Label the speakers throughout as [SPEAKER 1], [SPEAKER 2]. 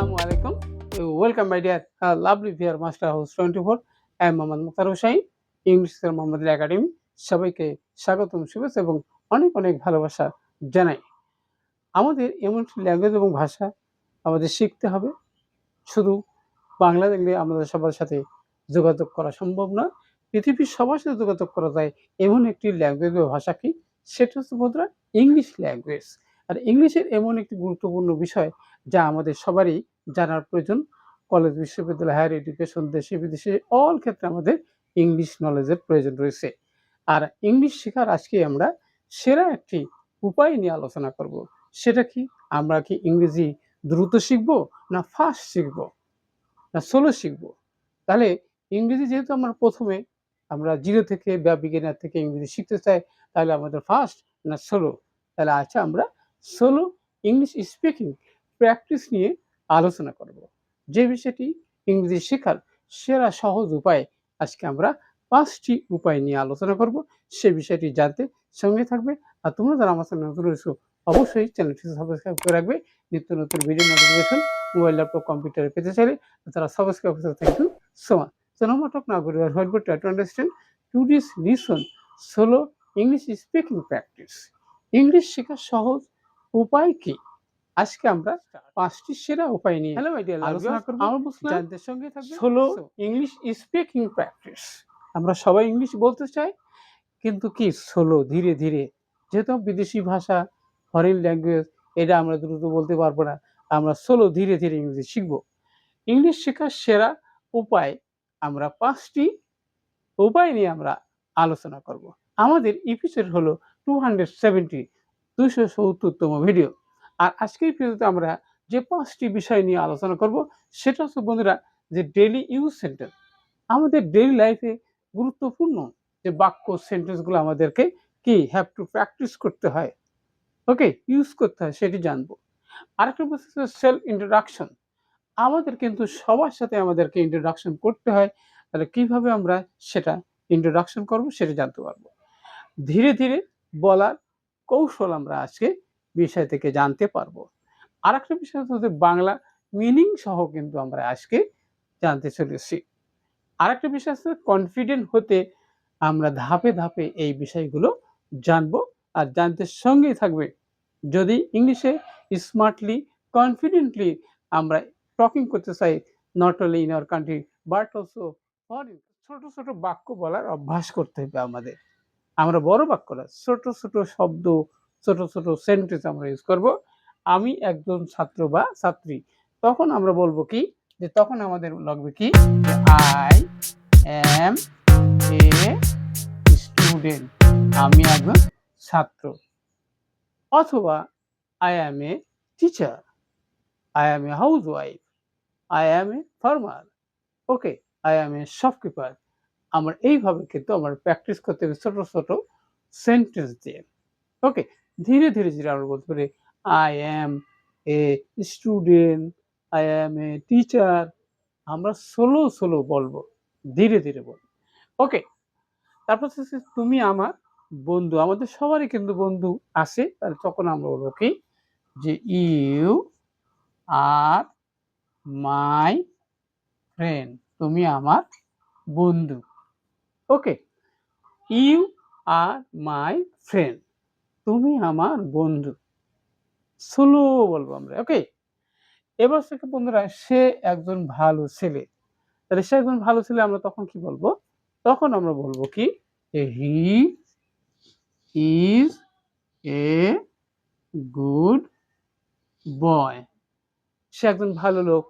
[SPEAKER 1] Assalamu alaikum. Welcome, my dear uh, lovely dear Master House 24. I am Mohammad Mukhtar Hossain English Mohammad academy সবাইকে স্বাগতম শুভেচ্ছা এবং অনেক অনেক ভালোবাসা জানাই। আমাদের এমন ল্যাঙ্গুয়েজ এবং ভাষা আমাদের শিখতে হবে। শুধু বাংলা দেখলে আমাদের সবার সাথে যোগাযোগ করা সম্ভব না। পৃথিবীর সবার সাথে যোগাযোগ করা যায় এমন একটি ল্যাঙ্গুয়েজ বা ভাষা কি? সেটা হচ্ছে বন্ধুরা ইংলিশ ল্যাঙ্গুয়েজ আর ইংলিশের এমন একটি গুরুত্বপূর্ণ বিষয় যা আমাদের সবারই জানার প্রয়োজন। কলেজ, বিশ্ববিদ্যালয়, হায়ার এডুকেশন, দেশে, বিদেশে অল ক্ষেত্রে আমাদের ইংলিশ নলেজের প্রয়োজন রয়েছে। আর ইংলিশ শেখার আজকে আমরা সেরা একটি উপায় নিয়ে আলোচনা করব। সেটা কি? আমরা কি ইংরেজি দ্রুত শিখব না ফাস্ট শিখব? না সোলো শিখব? তাহলে ইংরেজি যেহেতু আমরা প্রথমে আমরা জিরো থেকে বা বিজ্ঞানের থেকে ইংরেজি শিখতে চাই, তাহলে আমাদের ফাস্ট না সোলো তাহলে আচ্ছা আমরা সোলো ইংলিশ স্পিকিং প্র্যাকটিস নিয়ে আলোচনা করব। যে বিষয়টি ইংরেজি শেখার সেরা সহজ উপায় আজকে আমরা পাঁচটি উপায় নিয়ে আলোচনা করব। সে বিষয়টি জানতে সঙ্গে থাকবে। আর তোমরা যারা আমার সাথে নতুন রয়েছো অবশ্যই চ্যানেলটি সাবস্ক্রাইব করে রাখবে। নিত্য নতুন ভিডিও নোটিফিকেশন মোবাইল ল্যাপটপ কম্পিউটারে পেতে চাইলে তারা সাবস্ক্রাইব করতে thank you so much talk now, but we are going to try to understand today's lesson solo English speaking practice. English শেখার সহজ উপায় কি? আজকে আমরা পাঁচটি সেরা উপায় নিয়ে
[SPEAKER 2] হ্যালো মাই ডিয়ার
[SPEAKER 1] আলোচনা করব
[SPEAKER 2] আমার
[SPEAKER 1] যাদের সঙ্গে থাকবে।
[SPEAKER 2] Solo
[SPEAKER 1] ইংলিশ স্পিকিং প্র্যাকটিস আমরা সবাই ইংলিশ বলতে চাই কিন্তু কি সোলো ধীরে ধীরে। যেহেতু বিদেশি ভাষা ফরেন ল্যাঙ্গুয়েজ এটা আমরা দ্রুত বলতে পারব না। আমরা সোলো ধীরে ধীরে ইংরেজি শিখব। ইংলিশ শেখার সেরা উপায় আমরা পাঁচটি উপায় নিয়ে আমরা আলোচনা করব। আমাদের এপিসোড হলো টু হান্ড্রেড সেভেন্টি দুশো সত্তরতম ভিডিও আর আজকের ভিডিওতে আমরা যে পাঁচটি বিষয় নিয়ে আলোচনা করব, সেটা হচ্ছে বন্ধুরা যে ডেলি ইউজ সেন্টেন্স আমাদের ডেলি লাইফে গুরুত্বপূর্ণ যে বাক্য সেন্টেন্সগুলো আমাদেরকে কি হ্যাভ টু প্র্যাকটিস করতে হয়। ওকে ইউজ করতে হয়, সেটি জানব। আরেকটা বলছে সেলফ ইন্ট্রোডাকশন আমাদের কিন্তু সবার সাথে আমাদেরকে ইন্ট্রোডাকশন করতে হয়। তাহলে কীভাবে আমরা সেটা ইন্ট্রোডাকশন করব, সেটা জানতে পারব। ধীরে ধীরে বলার কৌশল আমরা আজকে বিষয় থেকে জানতে পারব। আর একটা বিষয় হচ্ছে বাংলা মিনিং সহ কিন্তু আমরা আজকে জানতে চলেছি। আরেকটা বিষয় হচ্ছে কনফিডেন্ট হতে আমরা ধাপে ধাপে এই বিষয়গুলো জানব আর জানতে সঙ্গেই থাকবে। যদি ইংলিশে স্মার্টলি কনফিডেন্টলি আমরা টকিং করতে চাই not only in our country but also foreign ছোট ছোট বাক্য বলার অভ্যাস করতে হবে আমাদের। আমরা বড় বাক্য না, ছোট ছোট শব্দ ছোট ছোট সেন্টেন্স আমরা ইউজ করব। আমি একজন ছাত্র বা ছাত্রী। তখন আমরা বলব কি? যে তখন আমাদের লাগবে কি? আই এম এ স্টুডেন্ট আমি একজন ছাত্র। অথবা I am a teacher I am a house wife I am a farmer okay I am a shopkeeper আমার এইভাবে কিন্তু আমার প্র্যাকটিস করতে হবে ছোটো ছোটো সেন্টেন্স দিয়ে। ওকে ধীরে ধীরে ধীরে আমরা বলতে পারি I am a student I am a teacher আমরা সোলো সোলো বলব, ধীরে ধীরে বলব। ওকে তারপর তুমি আমার বন্ধু, আমাদের সবারই কিন্তু বন্ধু আছে, তাহলে তখন আমরা বলব কি? যে ইউ আর মাই ফ্রেন্ড তুমি আমার বন্ধু। Okay you are my friend তুমি আমার বন্ধু। স্লো বলব আমরা ওকে এবার থেকে বন্ধুরা, সে একজন ভালো ছেলে। তাহলে সে একজন ভালো ছেলে, আমরা তখন কি বলব? তখন আমরা বলব কি? হি ইজ এ গুড বয়। সে একজন ভালো লোক।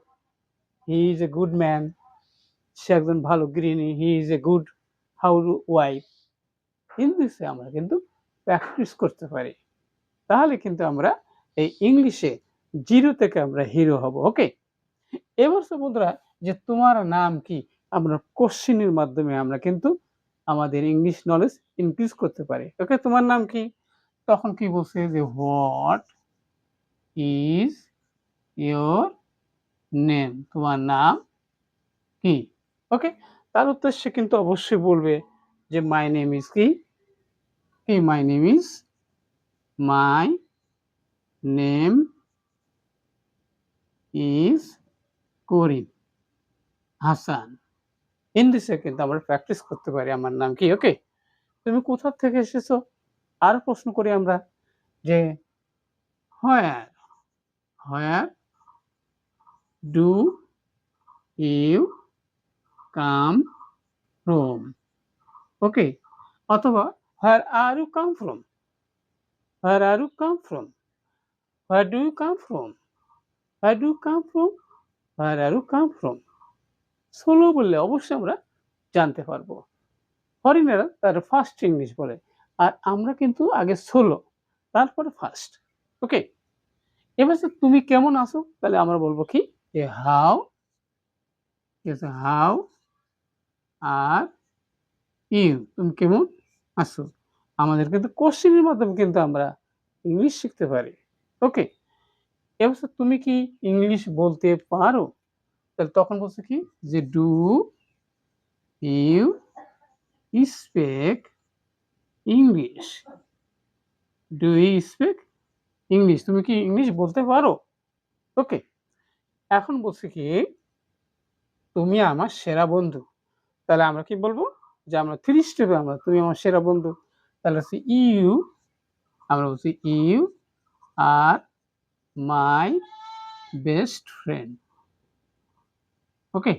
[SPEAKER 1] He is a good man. সে একজন ভালো গৃহিণী। He is a good house wife. ইংলিশে আমরা কিন্তু প্র্যাকটিস করতে পারি, তাহলে কিন্তু আমরা এই ইংলিশে জিরো থেকে আমরা হিরো হব ওকে এবার সে বন্ধুরা, যে তোমার নাম কি, আমরা কোশ্চিনের মাধ্যমে আমরা কিন্তু আমাদের ইংলিশ নলেজ ইনক্রিজ করতে পারি ওকে তোমার নাম কি? তখন কি বলছে যে হোয়াট ইজ ইয়োর নেম তোমার নাম কি ওকে তার উদ্দেশ্যে কিন্তু অবশ্যই বলবে যে মাই নেম ইজ কি? কি my name is my name is Karim Hasan ইংলিশে কিন্তু আমরা প্র্যাকটিস করতে পারি আমার নাম কি? ওকে তুমি কোথা থেকে এসেছ? আর প্রশ্ন করি আমরা যে where where do you come from okay অথবা where are you come from where are you come from where do you come from where do you come from where are you come from solo বললে অবশ্যই আমরা জানতে পারব। ফরেনাররা তার first English বলে। আর আমরা কিন্তু আগে সোলো তারপরে ফার্স্ট ওকে এবার তুমি কেমন আছো, তাহলে আমরা বলব কি? যে হাউ হাউ আর ইউ তুমি কেমন? আছো আমাদের কিন্তু কোশ্চেনের মাধ্যমে কিন্তু আমরা ইংলিশ শিখতে পারি। ওকে এবার তুমি কি ইংলিশ বলতে পারো? তাহলে তখন বলছে কি? যে do you speak English do you speak English তুমি কি ইংলিশ বলতে পারো? ওকে এখন বলছি কি? তুমি আমার সেরা বন্ধু। তাহলে আমরা কি বলব? যে আমরা থ্রি স্টেপে আমরা, তুমি আমার সেরা বন্ধু, তাহলে হচ্ছে ইউ আমরা বলছি you are my best friend okay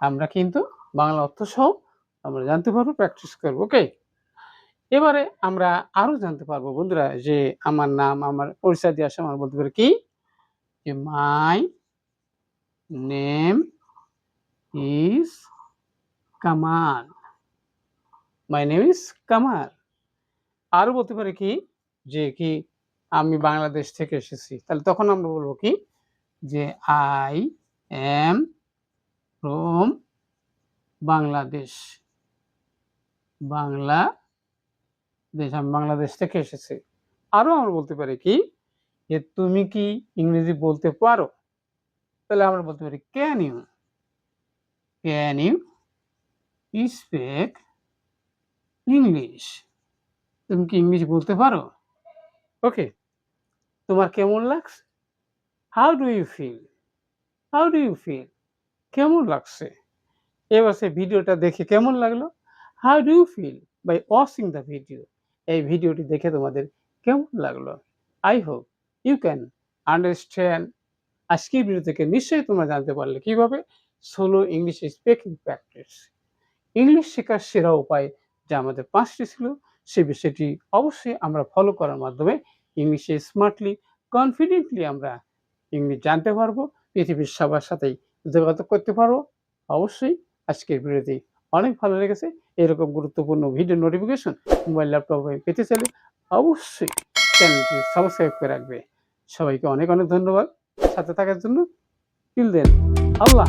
[SPEAKER 1] আমরা কিন্তু বাংলা অর্থ সহ আমরা জানতে পারব প্র্যাকটিস করব ওকে এবারে আমরা আরও জানতে পারব বন্ধুরা যে আমার নাম, আমার পরিচয় দিয়ে আসে, আমার বলতে পারে কি? যে my name is Kamal my name is Kamar আরও বলতে পারে কি, যে কি আমি বাংলাদেশ থেকে এসেছি। তাহলে তখন আমরা বলব কি, যে I am from Bangladesh. Bangladesh আমি বাংলাদেশ থেকে এসেছি। আরও আমরা বলতে পারি কি, যে তুমি কি ইংরেজি বলতে পারো? তাহলে আমরা বলতে পারি can you can you speak English তুমি কি ইংলিশ বলতে পারো? ওকে তোমার কেমন লাগছে? How do you feel how do you feel কেমন লাগছে? এবার সে ভিডিওটা দেখে কেমন লাগল? How do you feel by watching the video এই ভিডিওটি দেখে তোমাদের কেমন লাগল? I hope you can understand আজকের ভিডিও থেকে নিশ্চয়ই তোমরা জানতে পারলে কীভাবে? Solo English speaking practice English শেখার সেরা উপায় যা আমাদের পাঁচটি ছিল, সে বিষয়টি অবশ্যই আমরা ফলো করার মাধ্যমে ইংলিশে স্মার্টলি কনফিডেন্টলি আমরা ইংলিশ জানতে পারব, পৃথিবীর সবার সাথেই যোগাযোগ করতে পারব। অবশ্যই আজকের ভিডিওটি অনেক ভালো লেগেছে। এরকম গুরুত্বপূর্ণ ভিডিও নোটিফিকেশন মোবাইল ল্যাপটপে পেতে চাইলে অবশ্যই চ্যানেলটি সাবস্ক্রাইব করে রাখবে। সবাইকে অনেক অনেক ধন্যবাদ। সাথে থাকার জন্য টিল দেন আল্লাহ।